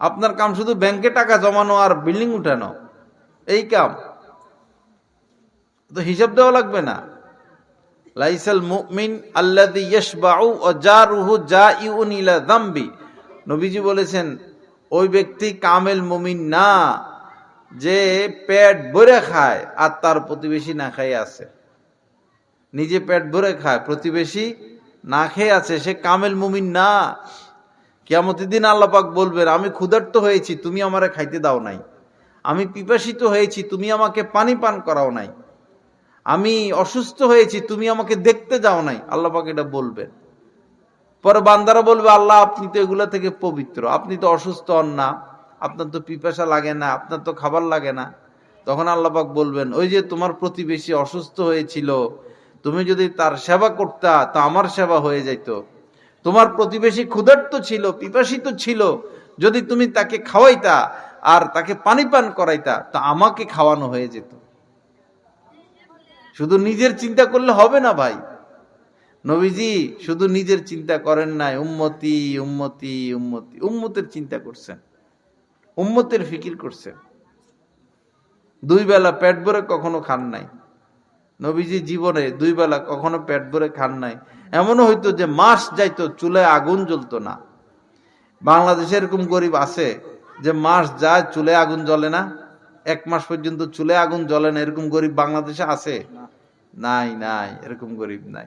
আপনার কাম শুধু ব্যাংকে টাকা জমানো আর বিল্ডিং উঠানো। এই কাম। তো হিসাব দেওয়া লাগবে না। লাইসাল মুমিন আল্লাযী ইয়াশবাউ ওয়া জারুহু জাইউন ইলা যামবি। নবীজি বলেছেন, ওই ব্যক্তি কামেল মুমিন না, যে পেট ভরে খায় আর তার প্রতিবেশী না খাই আছে। নিজে পেট ভরে খায়, প্রতিবেশী না খেয়ে আছে, সে কামেল মুমিন না। কিয়ামতের দিন আল্লাপাক বলবেন, আমি ক্ষুধার্ত হয়েছি, তুমি আমারে খাইতে দাও নাই। আমি পিপাসিত হয়েছি, তুমি আমাকে পানি পান করাও নাই। আমি অসুস্থ হয়েছি, তুমি আমাকে দেখতে যাও নাই। আল্লাহ পাক এটা বলবেন। পরে বান্দারা বলবে, আল্লাহ, আপনি তো এগুলা থেকে পবিত্র। আপনি তো অসুস্থ হন না, আপনার তো পিপাসা লাগে না, আপনার তো খাবার লাগে না। তখন আল্লাহ পাক বলবেন, ওই যে তোমার প্রতিবেশী অসুস্থ হয়েছিল, তুমি যদি তার সেবা করতা, তা আমার সেবা হয়ে যাইত। তোমার প্রতিবেশী ক্ষুধার্ত ছিল, পিপাসিত ছিল, যদি তুমি তাকে খাওয়াইতা আর তাকে পানি পান করাইতা, তা আমাকে খাওয়ানো হয়ে যেত। শুধু নিজের চিন্তা করলে হবে না ভাই। নবীজি শুধু নিজের চিন্তা করেন নাই, উম্মতি উম্মতি উম্মতি, উম্মতের চিন্তা করছেন, উম্মতের ফিকির করছেন। দুই বেলা পেট ভরে কখনো খান নাই। নবীজি জীবনে দুই বেলা কখনো পেট ভরে খান নাই। এমনও হইতো যে মাস যাইতো, চুলে আগুন জ্বলতো না। বাংলাদেশে এরকম গরিব আছে যে মাস যায়, চুলে আগুন জ্বলে না। এক মাস পর্যন্ত চুলে আগুন জ্বলে না। এরকম গরিব বাংলাদেশে আছে? নাই নাই, এরকম গরিব নাই।